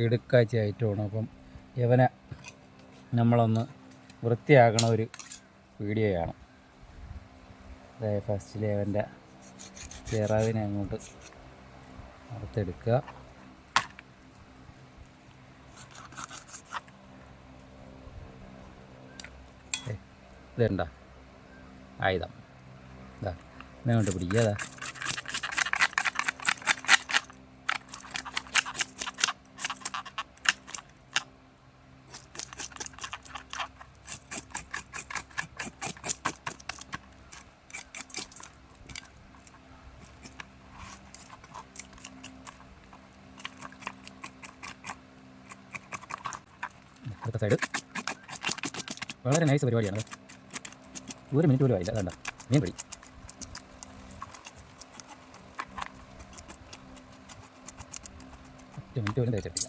കിടുക്കാച്ചി ഐറ്റമാണ് അപ്പം ഇവനെ നമ്മളൊന്ന് വൃത്തിയാക്കണ ഒരു വീഡിയോയാണ്. അതായത് ഫസ്റ്റിൽ അവന്റെ ചേറാവിനെ അങ്ങോട്ട് അറുത്തെടുക്കുക. ഇതുണ്ടോ? ആയുധം. ഇതാ ഇതങ്ങോട്ട് പിടിക്കുക അടുത്ത സൈഡ് വളരെ നൈസ് പരിപാടിയാണ് ഒരു മിനിറ്റ് പോലും ആയില്ല. വേണ്ട മീൻ പിടി. ഒറ്റ മിനിറ്റ് പോലും തയ്ച്ചിട്ടില്ല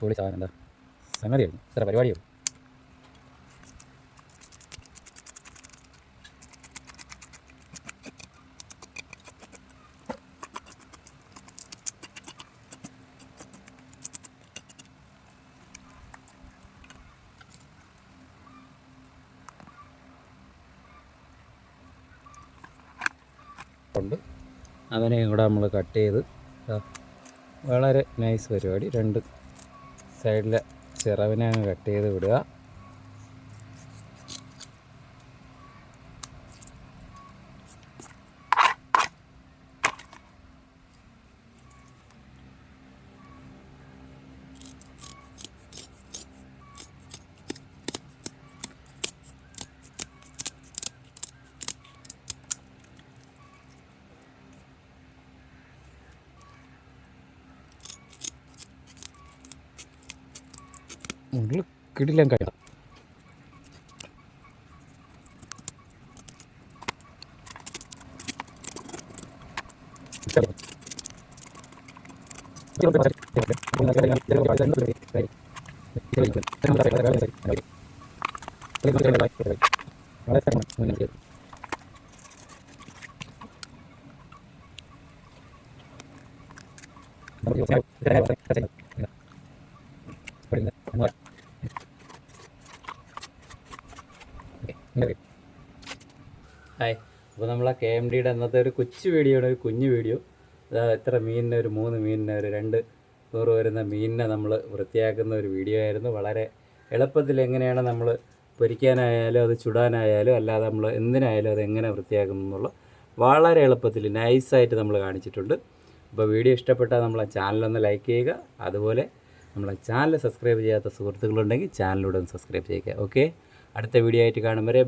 പൊളി സാധനം എന്താ? സംഗതിയായിരുന്നു. ഇത്ര പരിപാടിയുള്ളൂ ഉണ്ട്. അവനെ ഇവിടെ നമ്മൾ കട്ട് ചെയ്ത് വളരെ നൈസ് പരിപാടി. രണ്ട് സൈഡിലെ ചിറവിനെ അങ്ങ് കട്ട് ചെയ്ത് വിടുക. മുകളിൽ കിടിലം കഴിയാം ഹായ് അപ്പോൾ നമ്മൾ ആ കെ എം ഡിയുടെ അന്നത്തെ ഒരു കൊച്ചു വീഡിയോയുടെ ഒരു കുഞ്ഞു വീഡിയോ. എത്ര മീനിനെ ഒരു മൂന്ന് മീനിനെ ഒരു രണ്ട് നൂറ് വരുന്ന മീനിനെ നമ്മൾ വൃത്തിയാക്കുന്ന ഒരു വീഡിയോ ആയിരുന്നു. വളരെ എളുപ്പത്തിൽ എങ്ങനെയാണ് നമ്മൾ പൊരിക്കാനായാലും അത് ചുടാനായാലും അല്ലാതെ നമ്മൾ എന്തിനായാലും അത് എങ്ങനെ വൃത്തിയാക്കുന്നു എന്നുള്ള വളരെ എളുപ്പത്തിൽ നൈസായിട്ട് നമ്മൾ കാണിച്ചിട്ടുണ്ട്. അപ്പോൾ വീഡിയോ ഇഷ്ടപ്പെട്ടാൽ നമ്മളെ ചാനലൊന്ന് ലൈക്ക് ചെയ്യുക. അതുപോലെ നമ്മളെ ചാനൽ സബ്സ്ക്രൈബ് ചെയ്യാത്ത സുഹൃത്തുക്കളുണ്ടെങ്കിൽ ചാനലിലൂടെ ഒന്ന് സബ്സ്ക്രൈബ് ചെയ്യുക. ഓക്കെ അടുത്ത വീഡിയോ ആയിട്ട് കാണും വരെ.